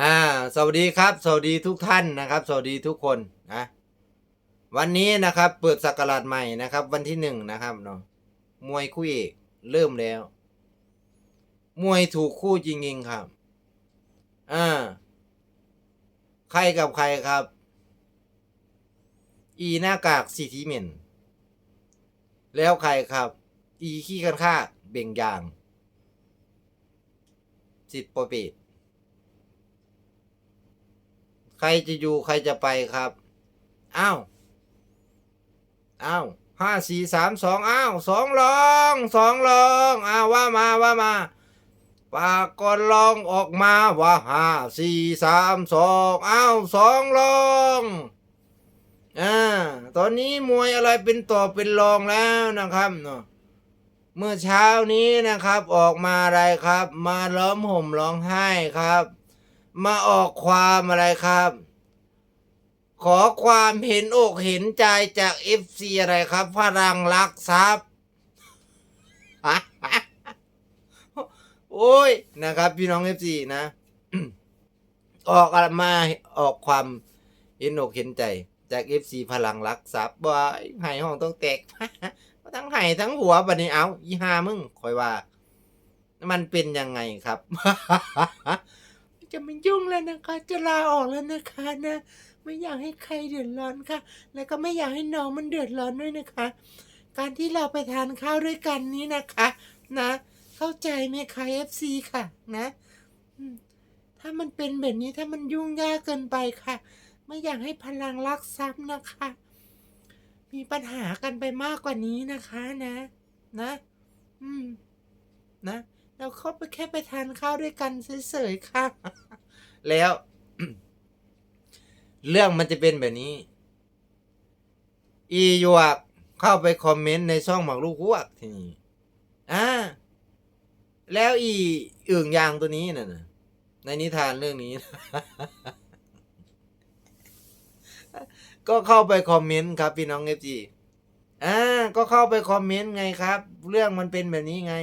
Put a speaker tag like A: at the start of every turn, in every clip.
A: อ่าสวัสดีครับ สวัสดีทุกท่านนะครับ สวัสดีทุกคนนะวันนี้นะครับ เปิดสักราชใหม่นะครับ วันที่หนึ่งนะครับเนาะมวยคู่เอกเริ่มแล้ว มวยถูกคู่จริงๆครับอ่าใครกับใครครับ อีหน้ากากสีทีเมนแล้วใครครับ อีขี้กันค่าเบ่งยางสิทธิ์ปรเปด ใครจะอยู่ใครจะไปครับ อ้าว อ้าวห้าสี่สามสองอ้าวสองลองสองลองอ้าวว่ามาว่ามาปากก่อนลองออกมาว่าห้าสี่สามสองอ้าวสองลองอ่าตอนนี้มวยอะไรเป็นต่อเป็นรองแล้วนะครับเนาะเมื่อเช้านี้นะครับออกมาอะไรครับ มาล้อมห่มร้องไห้ครับ มาออกความอะไรครับ ขอความเห็นอกเห็นใจจากเอฟซีอะไรครับพลังรักทรัพย์โอ้ยนะครับ พี่น้องเอฟซีนะ ออกมาออกความเห็นอกเห็นใจ จากเอฟซีพลังรักทรัพย์บ่ายไห้ห้องต้องแตกทั้งไห้ทั้งหัวบัดนี้เอาอีหามึงคอยว่า มันเป็นยังไงครับ จะไม่ยุ่งแล้วนะคะ จะลาออกแล้วนะคะนะ ไม่อยากให้ใครเดือดร้อนค่ะ แล้วก็ไม่อยากให้น้องมันเดือดร้อนด้วยนะคะ การที่เราไปทานข้าวด้วยกันนี้นะคะ นะ เข้าใจไหมคะ FC ค่ะ นะถ้ามันเป็นแบบนี้ถ้ามันยุ่งยากเกินไปค่ะ ไม่อยากให้พลังรักทรัพย์นะคะ มีปัญหากันไปมากกว่านี้นะคะนะ นะ อืม นะ เราเข้าไปแค่ไปทานข้าวด้วยกันเฉยๆค่ะ แล้ว เรื่องมันจะเป็นแบบนี้ อีหยวกเข้าไปคอมเมนต์ในช่องหมากลูกหวกทีนี้อ่าแล้วอีอึ่งยางตัวนี้น่ะนะในนิทานเรื่องนี้ ก็เข้าไปคอมเมนต์ครับพี่น้องเอฟจีอ่าก็เข้าไปคอมเมนต์ไงครับ เรื่องมันเป็นแบบนี้ไง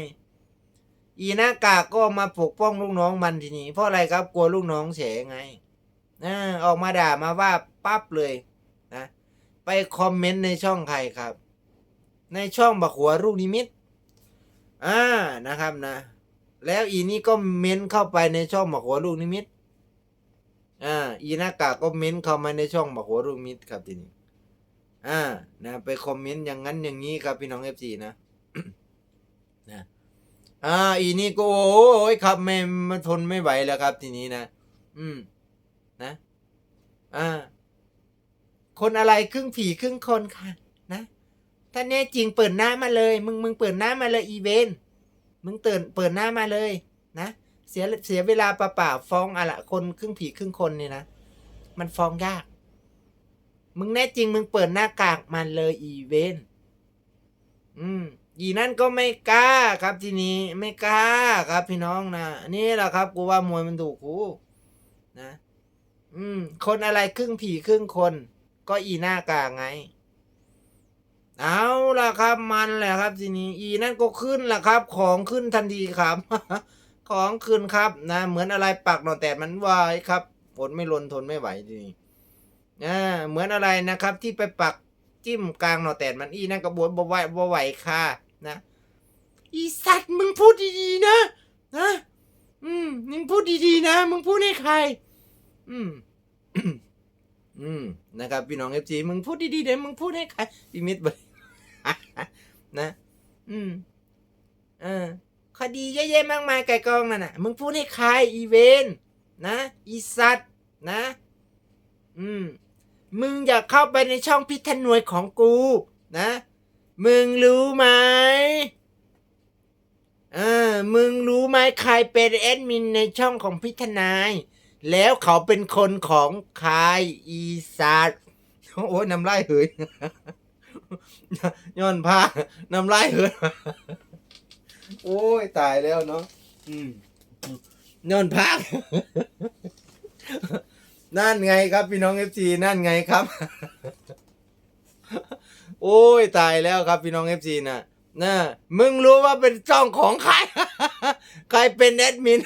A: อีหน้ากากก็มาปกป้องลูกน้องมันทีนี้ เพราะอะไรครับกลัวลูกน้องเฉไงอ่าออกมาด่ามาว่าปั๊บเลยนะไปคอมเมนต์ในช่องใครครับ ในช่องบักหัวลูกนิมิตอ่านะครับนะ แล้วอีนี่ก็เม้นเข้าไปในช่องบักหัวลูกนิมิตอ่าอีหน้ากากก็เม้นเข้ามาในช่องบักหัวลูกนิมิตครับทีนี้อ่านะไปคอมเมนต์อย่างนั้นอย่างนี้ครับพี่น้องเอฟซีนะนะ อ่า อีนี่ก็โอ้ยครับไม่มาทนไม่ไหวแล้วครับ ทีนี้นะ อืม นะ อ่า คนอะไรครึ่งผีครึ่งคนค่ะ นะ ถ้าแน่จริงเปิดหน้ามาเลย มึงมึงเปิดหน้ามาเลยอีเวนมึงเตือนเปิดหน้ามาเลย นะ เสียเสียเวลาเปล่าๆฟ้องอะไรคนครึ่งผีครึ่งคนเนี่ยนะ มันฟ้องยาก มึงแน่จริงมึงเปิดหน้ากากมาเลยอีเวนอืม อีนั่นก็ไม่กล้าครับทีนี้ไม่กล้าครับพี่น้องนะนี่แหละครับ กูว่ามวยมันถูกกูนะ อืม คนอะไรครึ่งผีครึ่งคน ก็อีหน้ากากไง เอาล่ะครับมันแหละครับ ทีนี้ อีนั่นก็ขึ้นล่ะครับ ของขึ้นทันทีครับ ของขึ้นครับ นะเหมือนอะไรปักหนอแต่มันวายครับฝนไม่ลนทนไม่ไหวทีนี้อ่าเหมือนอะไรนะครับ ที่ไปปัก จิ้มกลางหนอแตดมันอีนั่นก็บวนบ่ไหวบ่ไหวค่ะ นะ อีสัตว์มึงพูดดีๆนะนะอืมมึงพูดดีๆนะ มึงพูดให้ใคร อืม อืม นะครับ พี่น้องเอฟซีมึงพูดดีๆเดี๋ยวมึงพูดให้ใครพี่มิตรไปนะ อืม เออคดีเยอะๆมากมายไก่กองนั่นน่ะ มึงพูดให้ใครอีเวน นะ อีสัตว์ นะ อืม มึงอย่าเข้าไปในช่องพิษนวยของกูนะ มึงรู้ไหมเออมึงรู้ไหมใครเป็นแอดมินในช่องของพิธนาย แล้วเขาเป็นคนของใครอีสัตว์โอ้ยน้ำลายเหยย้อนผ้าน้ำลายเหยโอ้ยตายแล้วเนาะอืมย้อนผ้า นั่นไงครับพี่น้องเอฟซีนั่นไงครับ โอ้ยตายแล้วครับพี่น้องเอฟซีนะน่ะมึงรู้ว่าเป็นช่องของใคร ใครเป็นแอดมิน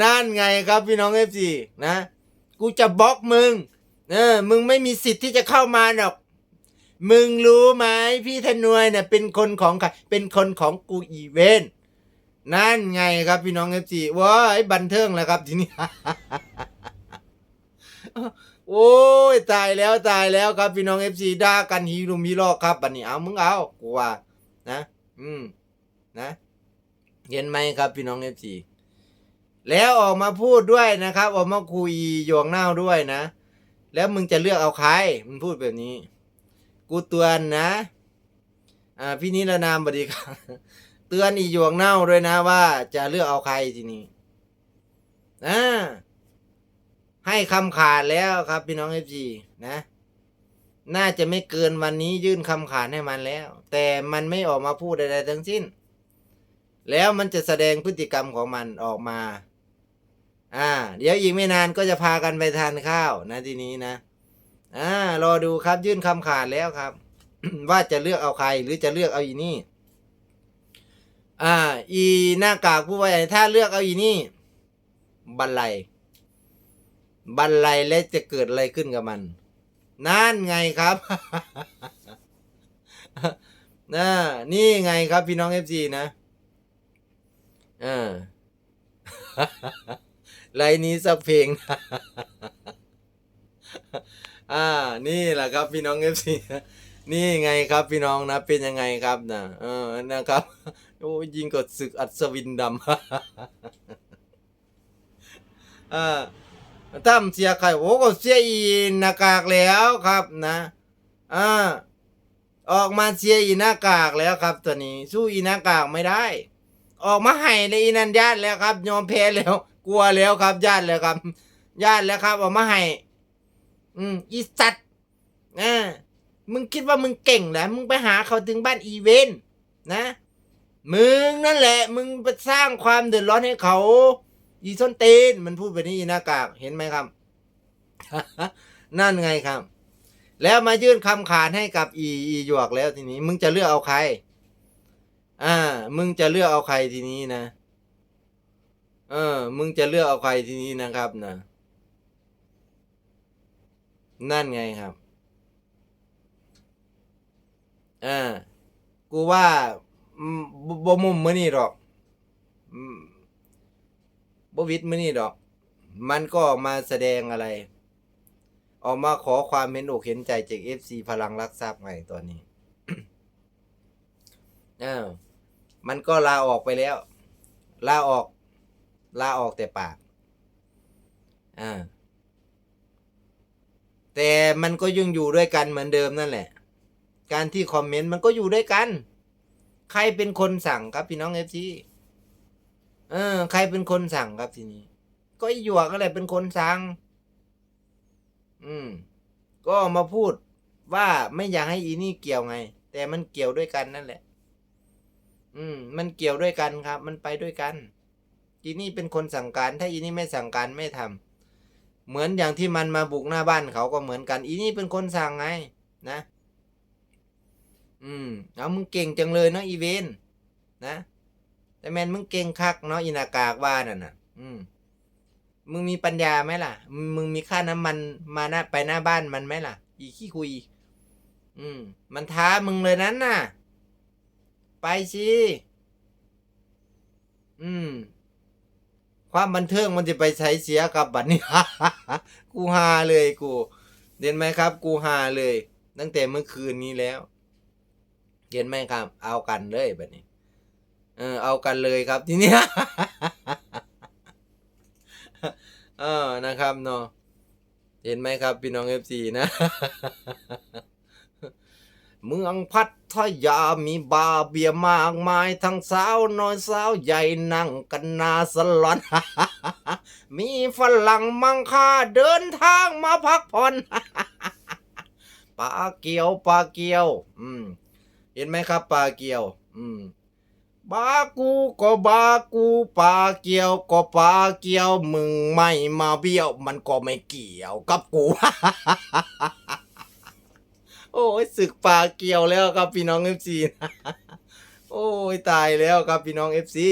A: นั่นไงครับพี่น้องเอฟซีนะ กูจะบล็อกมึง เออ มึงไม่มีสิทธิ์ที่จะเข้ามาหรอก มึงรู้ไหมพี่ธนวยเนี่ยเป็นคนของใคร เป็นคนของกูอีเวนต์ นั่นไงครับพี่น้องเอฟซีว้าไอ้บันเทิงแล้วครับทีนี้ โอ้ยตายแล้วตายแล้วครับพี่น้องเอฟซีด่ากันฮีรุมฮีรอกครับบันนี้เอามึงเอากูว่านะ อืม นะเห็นไหมครับพี่น้องเอฟซีแล้วออกมาพูดด้วยนะครับ ออกมาคุยโยงเน่าด้วยนะ แล้วมึงจะเลือกเอาใครมันพูดแบบนี้ กูเตือนนะ อ่า พี่นิรนามบดีครับ ตือนอีหยวงเน่าด้วยนะว่าจะเลือกเอาใครทีนี้อ่าให้คำขาดแล้วครับ พี่น้องเอฟซีนะ น่าจะไม่เกินวันนี้ยื่นคำขาดให้มันแล้ว แต่มันไม่ออกมาพูดใดๆทั้งสิ้น แล้วมันจะแสดงพฤติกรรมของมันออกมา อ่า เดี๋ยวอีกไม่นานก็จะพากันไปทานข้าวนะทีนี้นะ อ่ารอดูครับยื่นคำขาดแล้วครับ ว่าจะเลือกเอาใครหรือจะเลือกเอาอีนี่ อ่า อีหน้ากากผู้ว่าใหญ่ถ้าเลือกเอาอีนี่ บันไลบันไลและจะเกิดอะไรขึ้นกับมัน นั่นไงครับน่านี่ไงครับพี่น้องเอฟซีนะเออไลน์นี้สักเพลง อ่า นี่แหละครับพี่น้องเอฟซีนี่ไงครับพี่น้องนะ เป็นยังไงครับนะเออนะครับ โอ้ยิงกัดศึกอัศวินดำอ่าตั้มเสียใครโอ้ก็เสียอีหน้ากากแล้วครับนะอ่าออกมาเสียอีหน้ากากแล้วครับ ตัวนี้ สู้อีหน้ากากไม่ได้ ออกมาให้เลยอีนันญาติแล้วครับ ยอมแพ้แล้ว กลัวแล้วครับญาติแล้วครับญาติแล้วครับออกมาให้อืมอีสัตว์อ่ามึงคิดว่ามึงเก่งเหรอมึงไปหาเขาถึงบ้านอีเวนนะ มึงนั่นแหละ มึงไปสร้างความเดือดร้อนให้เขาอีส้นเตนมันพูดแบบนี้อีหน้ากากเห็นไหมครับ นั่นไงครับ แล้วมายื่นคำขาดให้กับอีอีหยวกแล้วทีนี้ มึงจะเลือกเอาใคร อ่า มึงจะเลือกเอาใครทีนี้นะเออ มึงจะเลือกเอาใครทีนี้นะครับนะนั่นไงครับอ่ากูว่า บ่บ่มุมมือนี่หรอกบ่วิดมือนี่ดอก มันก็มาแสดงอะไร ออกมาขอความเห็นอกเห็นใจจากเอฟซีพลังรักทรัพย์ไงตอนนี้อ้าวมันก็ลาออกไปแล้ว ลาออก ลาออกแต่ปากอ่าแต่มันก็ยังอยู่ด้วยกันเหมือนเดิมนั่นแหละ การที่คอมเมนต์มันก็อยู่ด้วยกัน ใครเป็นคนสั่งครับพี่น้องเอฟซีเออ ใครเป็นคนสั่งครับทีนี้ ก็ไอหยวกก็แหละเป็นคนสั่ง อืม ก็มาพูดว่าไม่อยากให้อีนี่เกี่ยวไง แต่มันเกี่ยวด้วยกันนั่นแหละ อืม มันเกี่ยวด้วยกันครับ มันไปด้วยกัน อีนี่เป็นคนสั่งการ ถ้าอีนี่ไม่สั่งการไม่ทำเหมือนอย่างที่มันมาบุกหน้าบ้านเขาก็เหมือนกัน อีนี่เป็นคนสั่งไง นะ อืมเอามึงเก่งจังเลยเนาะอีเวนนะ แต่แมนมึงเก่งคักเนาะอินากากว่านั่นน่ะ อืมมึงมีปัญญาไหมล่ะ มึงมีค่าน้ำมันมาหน้าไปหน้าบ้านมันไหมล่ะ อีขี้คุย อืม มันท้ามึงเลยนั้นน่ะ ไปสิอืม ความบันเทิงมันจะไปใช้เสียกับบัตรนี้กูฮาเลยกูเห็นไหมครับ กูฮาเลย ตั้งแต่เมื่อคืนนี้แล้ว เห็นไหมครับ เอากันเลยแบบนี้ เออ เอากันเลยครับทีนี้เออนะครับเนาะเห็นไหมครับพี่น้องเอฟซีนะเมืองพัทยามีบาเบียมากมายทั้งสาวน้อยสาวใหญ่นั่งกันนาสลอน มีฝรั่งมังค่าเดินทางมาพักผ่อนปลาเกียวปลาเกียว อืม เห็นไหมครับปลาเกียว อืมบากูก็บากูปลาเกียวก็ปลาเกียวมึงไม่มาเบี้ยว มันก็ไม่เกี่ยวกับกู โอ้ยศึกปลาเกียวแล้วครับพี่น้องเอฟซีโอ้ยตายแล้วครับพี่น้องเอฟซี